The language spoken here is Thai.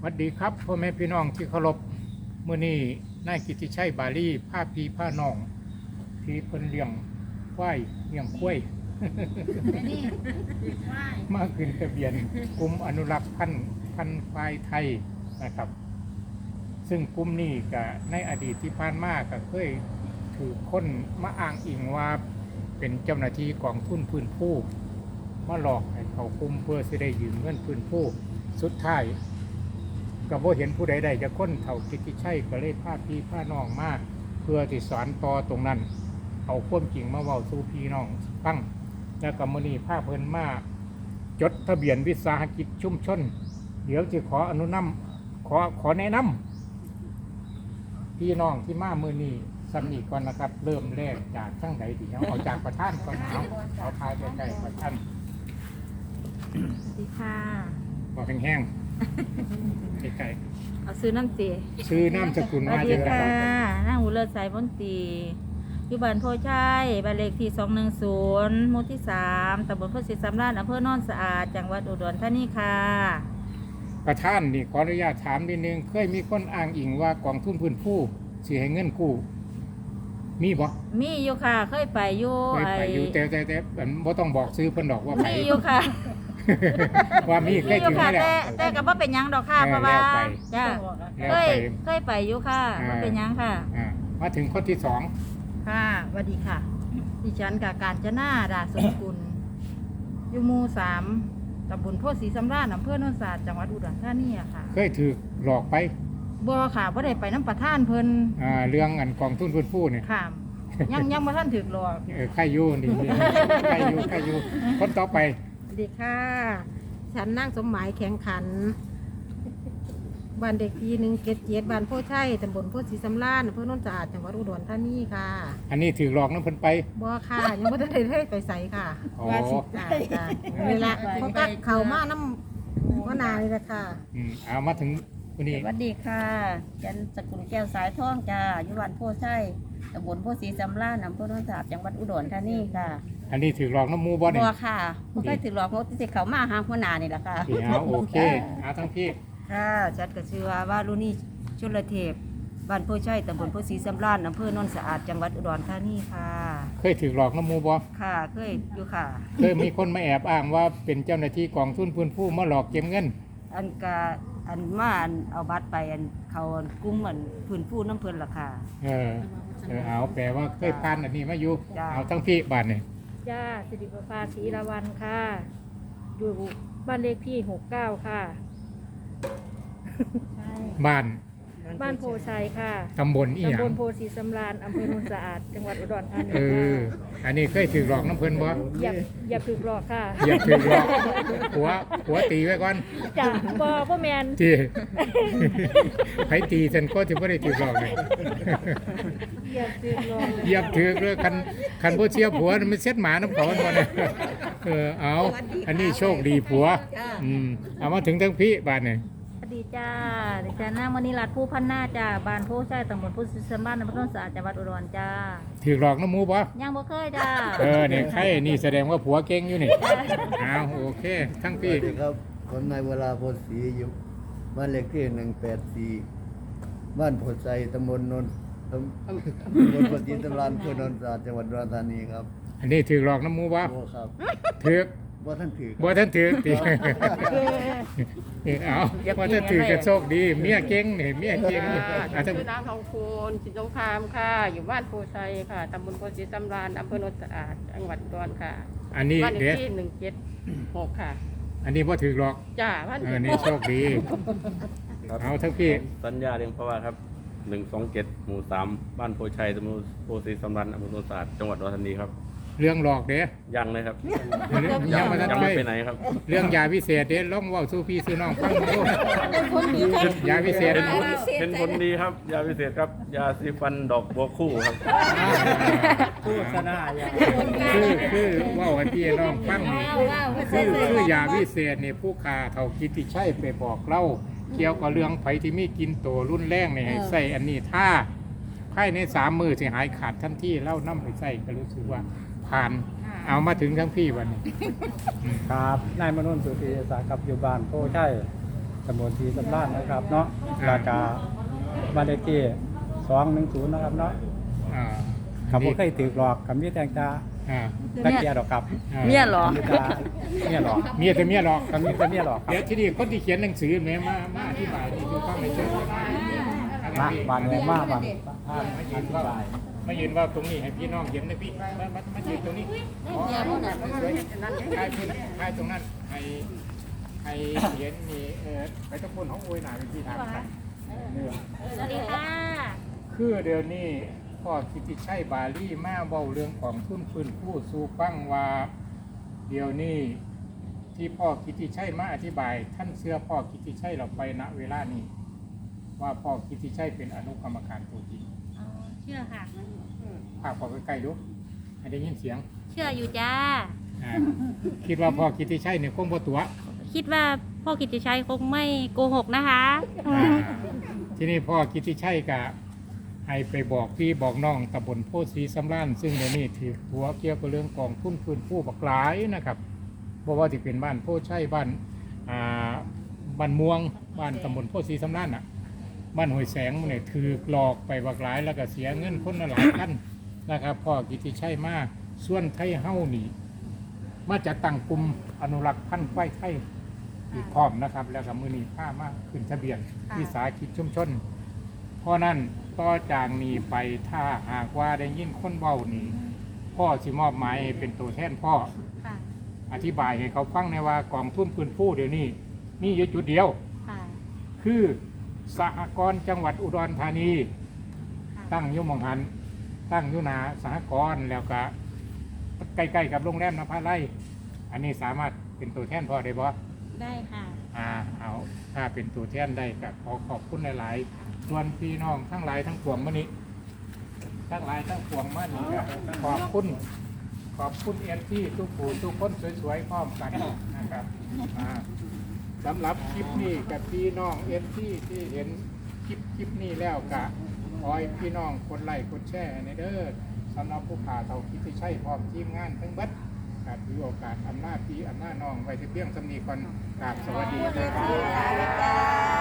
สวัสดีครับพ่อแม่พี่น้องที่เคารพเมื่อนี้นายกิติชัยบาลีผ้าพีผ้าน้อง ที่เพิ่นเลี้ยงควายเลี้ยงคุ้ยนี่ไหว้มาขึ้นทะเบียนกลุ่มอนุรักษ์พันธุ์พันธุ์ควายไทยนะครับ ซึ่งกลุ่มนี้ก็ในอดีตที่ผ่านมาก็เคยถือคนมาอ้างอิงว่าเป็นเจ้าหน้าที่กองทุนพื้นผู้มาหลอกให้เขากลุ่มเพื่อสิได้ยืมเงินพื้นผู้สุดท้าย ก็บ่เห็นผู้ใดใดจะค้นเท่ากิติชัยก็เลยพาพี่พาน้องมาเพื่อที่สอนต่อตรงนั้น เอาความจริงมาเว้าสู่พี่น้องฟังแล้วก็มื้อนี้พาเพิ่นมาจดทะเบียนวิสาหกิจชุมชน เดี๋ยวจะขออนุนำขอขอแนะนำพี่น้องที่มามื้อนี้สำนีก่อนนะครับ เริ่มแรกจากช่างไหนดีเอาเอาจากประธานก่อนเอาเอาทายใกล้ๆประธานสวัสดีค่ะบอกแห้งๆ ใกล้เอาซื้อน้ำตีๆชื่อนามสกุลสวัมาสดีเยอะค่ะครับนางอุเลิศสายบนตรีอยู่บ้านโพชัยบ้านเลขที่210หมู่ที่3ตำบลโพธิ์ศรีสำราญอำเภอโนนสะอาด จังหวัดอุดรธานีค่ะ ประธานนี่ขออนุญาตถามนิดนึง เคยมีคนอ้างอิงว่ากองทุนพื้นผู้สิให้เงินกู้ มีบ่มีอยู่ค่ะ เคยไปอยู่เคยไปอยู่แต่แต่แต่แต่บ่ต้องบอกซื้อเพิ่นดอกว่าไปมีอยู่ค่ะ ว่ามีเคมียอยู่ถึงค่ะมาแล้ว แต่แต่ก็บ่เป็นหยังดอกค่ะเออเพราะว่าแล้วไปจ้าแล้วเคยไปเคยไปอยู่ค่ะอ่าบ่เป็นหยังค่ะ อ่ามาถึงคนที่สองค่ะสวัสดีค่ะ ดิฉันกับการจนาดาสมกุลอยู่หมู่สามตำบลโพธิ์ศรีสำราญอำเภอโนนสาดจังหวัดอุดรธานีอะค่ะเคยถือหลอกไปบ่ค่ะบ่ได้ไปน้ำประท่านเพิ่นอ่าเรื่องอันกองทุนพื้นผู้เนี่ยค่ะ ยังยังบ่ท่านถึกหรอกเออใครอยู่นี่ใครอยู่ใครอยู่คนต่อไปสวัส ดีค่ะ ฉันนั่งสมหมายแข็งขันบ้านเด็กทีหนึ่งเกตเจ็ดบ้านโพชัยตำบลโพธิ์ศรีสำราญอำเภอโนนสะอาดจังหวัดอุดรธานีค่ะอันนี้ถือหลอกน้ำเพิ่นไปบ่ค่ะยังไม่ได้ได้ไปใส่ค่ะอ๋อจ้าจ้าเวลาเขาก็เข่ามาน้ำมะนาวนี่แหละค่ะ อืมเอามาถึงวันนี้สวัสดีค่ะจันสกุลแก้วสายทองจ้าอยู่บ้านโพชัยตำบลโพสีสำราญอำเภอโนนสาบจังหวัดอุดรธานีค่ะ อันนี้ถือหลอกน้ำหมูบ่เนี่ยบัวค่ะบ่เคยถือหลอกเขาที่เขามาหาหัวหน้านี่แหละค่ะ เดี๋ยวโอเคเอาทั้งพี่ค่ะจัดก็ชื่อว่าว่ารุนี่ชุลเทพบ้านโพชัยตำบลโพสีสำราญอำเภอโนนสะอาดจังหวัดอุดรธานีค่ะ เคยถือหลอกน้ำหมูบ่ค่ะเคยอยู่ค่ะ เคยมีคนมาแอบอ้างว่าเป็นเจ้าหน้าที่กองทุนพื้นผู้มาหลอกเก็บเงิน อันกะอันมาอันเอาบัตรไปอันเขาอันกุ้มเหมือนพื้นผู้น้ำเพิ่นล่ะค่ะ เออเออเอาแปลว่าเคยผ่านอันนี้มาอยู่ จ้ะ เอาทั้งพี่บ้านนี่ จ้า สิริประภาศรีละวันค่ะ อยู่บ้านเลขที่หกเก้าค่ะ บ้าน บ้านโพชัยค่ะตำบลอีหยัตำบงลโพสีสำราญอำเภอโนนสะอาด จังหวัดอุดรธานีเออค่ะอันนี้เคยถือหลอกน้ำเพิ่นบ่อย่าอย่าพึกหลอกค่ะอย่าถือหลอกหัวหัวตีไว้ก่อนจ้าบอพ่อแมนที่ไผตีฉันก็ถือว่าได้ถือหลอกเลยอย่าพึกหลอกเหยียบถือเลยคันคันบ่เชียร์ผัวมันเซ็ตหมาน้ำเขาบ่เนี่ยเออเอา อันนี้โชคดีผัว อืมเอามาถึงทั้งพี่บ้านนี่ส วัสดีจ้าดิฉันนางมณีรัตน์ผู้พันนาจ้าบ้านโพชัยตำบลโพธิ์ศรีสำราญอำเภอโนนสะอาดจังหวัดอุดรจ้าถือหลอกน้ำหมูบ่ยังบ่เคยจ้าเออเนี่ยใครนี่แสดงว่าผัวเก่งอยู่นี่เอาโอเค ทั้งสพี่ วัสดีครับผมนายเวลาโพธิ์ศรีอยู่บ้านเลขที่หนึ่งแปดสี่บ้านโพธิ์ไซตำบลนนท์ตำตำบลโพธิ์ศรีตำรานเพื่อนนท์ศาสตร์จังหวัดอุดรธานีครับอันนี้ถือหลอกน้ำหมูบ่โอ้ครับถือ ว่าท่านถือครับบ่ท่านถือติเอาว่าท่านถือจะโชคดี เมียเก่งนี่เมียเก่งนี่อะทั้งชื่อนางทองคูณสินสงครามค่ะ อยู่บ้านโพไซค่ะตำบลโพสีสำราญอำเภอโนนสะอาดจังหวัดอุดรค่ะ อันนี้บ้านเลเดี๋ยขวที่หนึ่งเจ็ดหกค่ะอันนี้บ่ถือหลอกจ้าบ้านเออนี่โชคดีเอาทั้งพี่สัญญาเรียงเพราะว่าครับหนึ่งสองเจ็ดหมู่สามบ้านโพชัยตำบลโพสีสำรันอำเภอโนนสะอาดจังหวัดอุดรธานีครับ เรื่องหลอกเด้ยังเลยครับยังมาทันยังไปไม่ไปไหนครับ เรื่องยาวิเศษเด้ลองเว้าสู่พี่สู่น้องฟังดูยาวิเศษเป็นเป็นผลดีครับ ยาพิเศษครับ ยาสีฟันดอกบัวคู่ครับคือคือเว่าให้พี่น้องฟังนี่คือคือยาวิเศษนี่ผู้ขาเขากิติชัยไปบอกเล่าเกี่ยวกับเรื่องไผที่มีกินโตรุ่นแรงนี่ให้ใส่อันนี้ถ้าภายในสามมือสิหายขาดทันทีเล่าน้ำไปใส่ก็รู้สึกว่า ผ่านเอามาถึงทั้งพี่วันนี้ครับนายมนุนสุธีสากับอยู่บ้านโพชัยตำบลศรีสำราญนะครับ เนาะราคาบ้านเลขที่สองหนึ่งศูนย์นะครับเนาะอ่าขับบ่เคยถือหลอกกับมีแตงตาอ่าตะเกียดหรอกครับอ่าเมียเหรอ มีตาเมียหลอกเมียแต่เมียหรอกกับมีแต่เมียหลอกครัเดี๋ยวบที่นี่คนที่เขียนหนังสือแม่มามาอธิบายนี่ดูฟังในอยเชิญมาบานแม่มาบานมายืนว่า มายืนว่าตรงนี้ให้พี่น้องเห็นนะพี่มามามายืนตรงนี้อ๋อสวยๆใครพูดใครตรงนั้นให้ให้เห็นนี่เออไปตะพูนของโอยหนาเป็นพี่ทางกันเนื้อสวัสดีค่ะคือเดี๋ยวนี้พ่อกิติชัยบาลีมาเบาเรื่องของทุนฟื้นผู้สู่ฟังว่าเดี๋ยวนี้ที่พ่อกิติชัยมาอธิบาย ท่านเชื่อพ่อกิติชัยเราไปณเวลานี้ ว่าพ่อกิติชัยเป็นอนุกรรมการตัวจริงเชื่อค่ะ ภาพพอใกล้ๆดูให้ได้ยินเสียงเชื่ออยู่จ้า อ่าคิดว่าพ่อกิติชัยเนี่ยคงบ่ตัวคิดว่าพ่อกิตติชัยคงไม่โกหกนะคะ อ่าที่นี่พ่อกิติชัยกะให้ไปบอกพี่บอกน้องตำบลโพธิ์ศรีสำรานซึ่งเดี๋ยวนี้ถือหัวเกี่ยวกับเรื่องกองทุนฟื้นฟูบักหลายนะครับเพราะว่าที่เป็นบ้านโพธิ์ชัยบ้านอ่าบ้านม่วงบ้านตำบลโพธิ์ศรีสำรานอะ บ้านห้วยแสงเนี่ยถือหลอกไปบักหลายแล้วก็เสียเงินคนละหลายพัน นะครับพ่อกิติชัยมาส่วนไทยเฮ้านี่มาจากตั้งกลุ่มอนุรักษ์พันธุ์ไว้ไทยอีกพร้อมนะครับ แล้วก็มือนีผ้ามาขึ้นทะเบียนวิสาหกิจชุมชน เพราะนั้นต่อจากนี้ไปถ้าหากว่าได้ยินคนเบานี่พ่อสิมอบหมายให้เป็นตัวแทนพ่อ ค่ะ อธิบายให้เขาฟังในว่ากองทุนพื้นฟูเดี๋ยวนี้มีอยู่จุดเดียว ค่ะ คือสหกรณ์จังหวัดอุดรธานี ตั้งอยุมองหัน ตั้งอยุนาสหกรณ์แล้วก็ใกล้ๆกับโรงแรมนภาไลอันนี้สามารถเป็นตัวแทนพ่อได้บ่ได้ค่ะ อ่าเอาถ้าเป็นตัวแทนได้ก็ขอขอบคุณหลายๆส่วนพี่น้องทั้งหลายทั้งปวงมื่อนี้ทั้งหลายทั้งปวงมานี่ก็ขอบคุณขอบคุณเอ็นที่ทุกผู้ทุกคนสวยๆพร้อมกันนะครับอ่าสำหรับคลิปนี้กับพี่น้องเอ็นที่ที่เห็นคลิปคลิปนี้แล้วก็ ขอให้พี่น้องกดไลค์กดแชร์ในเด้อสำหรับผู้ขาเท่าคิดที่ใช่พร้อมทีมงานทั้งบัดกาถือโอกาสอำนาจพี่อำนาจน้องไว้ที่เพียงสำนีก่อนกราบสวัสดีครับ